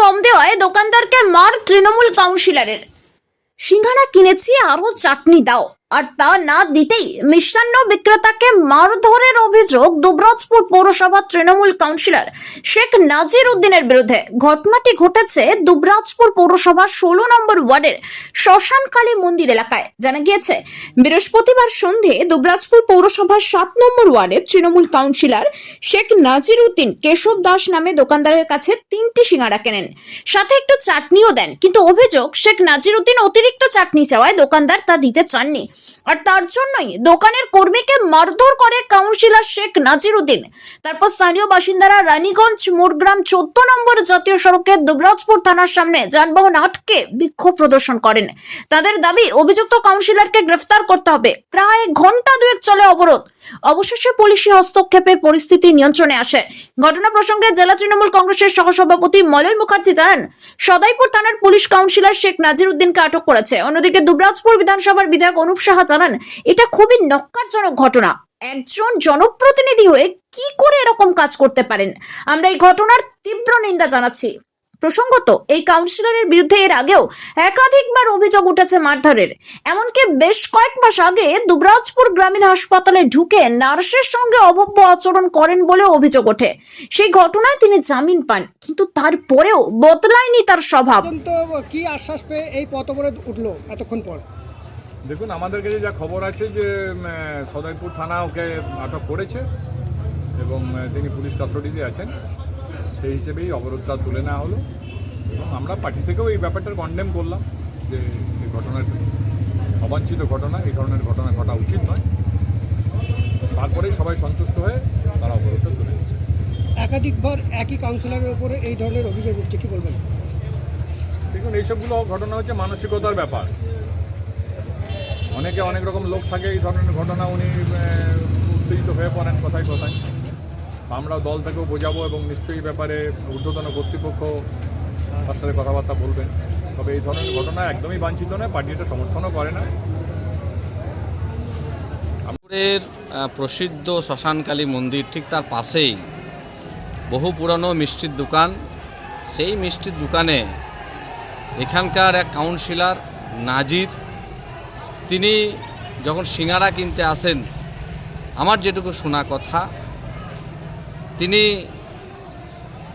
কম দেওয়ায় দোকানদারকে মার তৃণমূল কাউন্সিলরের। সিঙ্গারা কিনেছি আরও চাটনি দাও, আর তা না দিতেই মিষ্টান্ন বিক্রেতাকে মারধরের অভিযোগ, দুবরাজপুর পৌরসভা তৃণমূল কাউন্সিলর শেখ নাজির উদ্দিনের বিরুদ্ধে ঘটনাটি ঘটেছে দুবরাজপুর পৌরসভা ষোলো নম্বর ওয়ার্ডের শ্মশানকালী মন্দির এলাকায়। জানা গিয়েছে, বৃহস্পতিবার সন্ধে দুবরাজপুর পৌরসভার সাত নম্বর ওয়ার্ডের তৃণমূল কাউন্সিলর শেখ নাজির উদ্দিন কেশব দাস নামে দোকানদারের কাছে তিনটি সিঙ্গারা কেনেন। সাথে একটু চাটনিও দেন, কিন্তু অভিযোগ, শেখ নাজির উদ্দিন অতিরিক্ত চাটনি চাওয়ায় দোকানদার তা দিতে চাননি। আর তার জন্যই দোকানের কর্মীকে মারধর করে কাউন্সিলর শেখ নাজির উদ্দিন তারপর স্থানীয় বাসিন্দারা রানীগঞ্জ, মোরগ্রাম, চোদ্দ নম্বর জাতীয় সড়কের দুবরাজপুর থানার সামনে যানবাহন আটকে বিক্ষোভ প্রদর্শন করেন। তাদের দাবি, অভিযুক্ত কাউন্সিলরকে গ্রেফতার করতে হবে। প্রায় ঘণ্টা দুয়েক চলে অবরোধ। অবশেষে পুলিশি হস্তক্ষেপে পরিস্থিতি নিয়ন্ত্রণে আসে। ঘটনা প্রসঙ্গে জেলা তৃণমূল কংগ্রেসের সহসভাপতি মলয় মুখার্জি জানান, সদাইপুর থানার পুলিশ কাউন্সিলর শেখ নাজির উদ্দিনকে আটক করেছে। অন্যদিকে দুবরাজপুর বিধানসভার বিধায়ক অনুপ সাহা জানান, এটা খুবই নক্কারজনক ঘটনা। একজন জনপ্রতিনিধি হয়ে কি করে এরকম কাজ করতে পারেন? আমরা এই ঘটনার তীব্র নিন্দা জানাচ্ছি। প্রসঙ্গত, এই কাউন্সিলরের বিরুদ্ধে এর আগেও একাধিকবার অভিযোগ উঠেছে মারধরের। এমনকি বেশ কয়েক মাস আগে দুবরাজপুর গ্রামীণ হাসপাতালে ঢুকে নার্সের সঙ্গে অভব্য আচরণ করেন বলে অভিযোগ ওঠে। সেই ঘটনায় তিনি জামিন পান, কিন্তু তারপরেও বদলায়নি তার স্বভাব। কি আশ্বাস পেয়ে এই পথ উঠল এতক্ষণ পর? দেখুন আমাদের কাছে যা খবর আছে যে সদয়পুর থানা ওকে আটক করেছে এবং তিনি পুলিশ কাস্টডিতে আছেন। সেই হিসেবেই অবরোধটা তুলে নেওয়া হলো। এবং আমরা পার্টি থেকেও এই ব্যাপারটা কন্ডেম করলাম যে এই ঘটনাটি অবাঞ্ছিত ঘটনা এই ধরনের ঘটনা ঘটা উচিত নয়। তারপরেই সবাই সন্তুষ্ট হয়ে তারা অবরোধটা তুলে নিচ্ছে একাধিকবার একই কাউন্সিলরের উপরে এই ধরনের অভিযোগ উঠছে কি বলবেন? দেখুন এইসবগুলো ঘটনা হচ্ছে মানসিকতার ব্যাপার। অনেকে অনেক রকম লোক থাকে, এই ধরনের ঘটনা উনি উত্তেজিত হয়ে পড়েন কথায় কথায়। আমরা দল থেকেও বোঝাবো এবং নিশ্চয়ই ব্যাপারে ঊর্ধ্বতন কর্তৃপক্ষ তার সাথে কথাবার্তা বলবেন। তবে এই ধরনের ঘটনা একদমই বাঞ্ছিত নয়, পার্টি এটা সমর্থনও করে না। আমাদের প্রসিদ্ধ শ্মশানকালী মন্দির ঠিক তার পাশেই। বহু পুরানো মিষ্টির দোকান। সেই মিষ্টির দোকানে এখানকার এক কাউন্সিলর নাজির তিনি যখন সিঙ্গারা কিনতে আসেন, আমার যেটুকু শোনা কথা, তিনি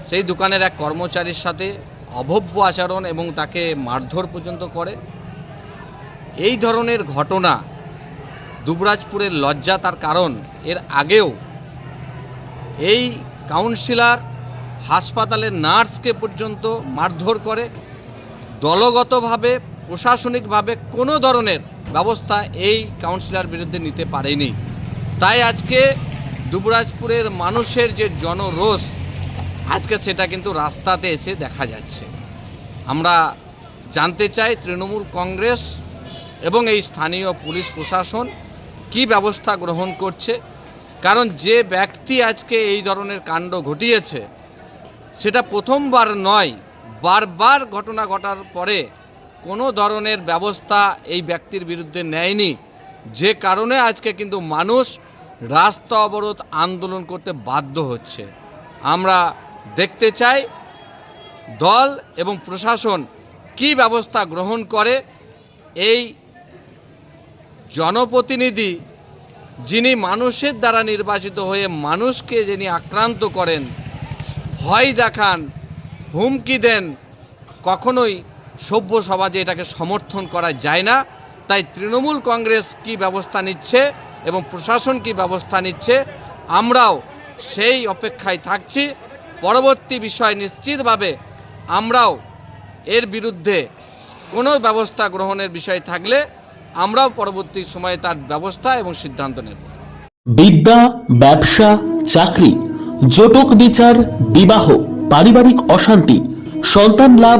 সেই দোকানের এক কর্মচারীর সাথে অভব্য আচরণ এবং তাকে মারধর পর্যন্ত করে। এই ধরনের ঘটনা দুবরাজপুরের লজ্জা তার কারণ। এর আগেও এই কাউন্সিলার হাসপাতালের নার্সকে পর্যন্ত মারধর করে, দলগতভাবে প্রশাসনিকভাবে কোনো ধরনের ব্যবস্থা এই কাউন্সিলর বিরুদ্ধে নিতে পারেনি। তাই আজকে দুবরাজপুরের মানুষের যে জনরোষ, আজকে সেটা কিন্তু রাস্তাতে এসে দেখা যাচ্ছে। আমরা জানতে চাই তৃণমূল কংগ্রেস এবং এই স্থানীয় পুলিশ প্রশাসন কি ব্যবস্থা গ্রহণ করছে। কারণ যে ব্যক্তি আজকে এই ধরনের কাণ্ড ঘটিয়েছে, সেটা প্রথমবার নয়, বারবার ঘটনা ঘটার পরে কোনো ধরনের ব্যবস্থা এই ব্যক্তির বিরুদ্ধে নেয়নি। যে কারণে আজকে কিন্তু মানুষ রাস্তা অবরোধ আন্দোলন করতে বাধ্য হচ্ছে। আমরা দেখতে চাই দল এবং প্রশাসন কি ব্যবস্থা গ্রহণ করে। এই জনপ্রতিনিধি যিনি মানুষের দ্বারা নির্বাচিত হয়ে মানুষকে যিনি আক্রান্ত করেন, ভয় দেখান, হুমকি দেন, কখনোই সভ্য সমাজে এটাকে সমর্থন করা যায় না। তাই তৃণমূল কংগ্রেস কি ব্যবস্থা নিচ্ছে এবং প্রশাসন কি ব্যবস্থা নিচ্ছে, আমরাও সেই অপেক্ষায় থাকছি। পরবর্তী বিষয় নিশ্চিতভাবে আমরাও এর বিরুদ্ধে কোনো ব্যবস্থা গ্রহণের বিষয় থাকলে আমরাও পরবর্তী সময়ে তার ব্যবস্থা এবং সিদ্ধান্ত নেব। বিদ্যা, ব্যবসা, চাকরি, জটক বিচার, বিবাহ, পারিবারিক অশান্তি, সন্তান লাভ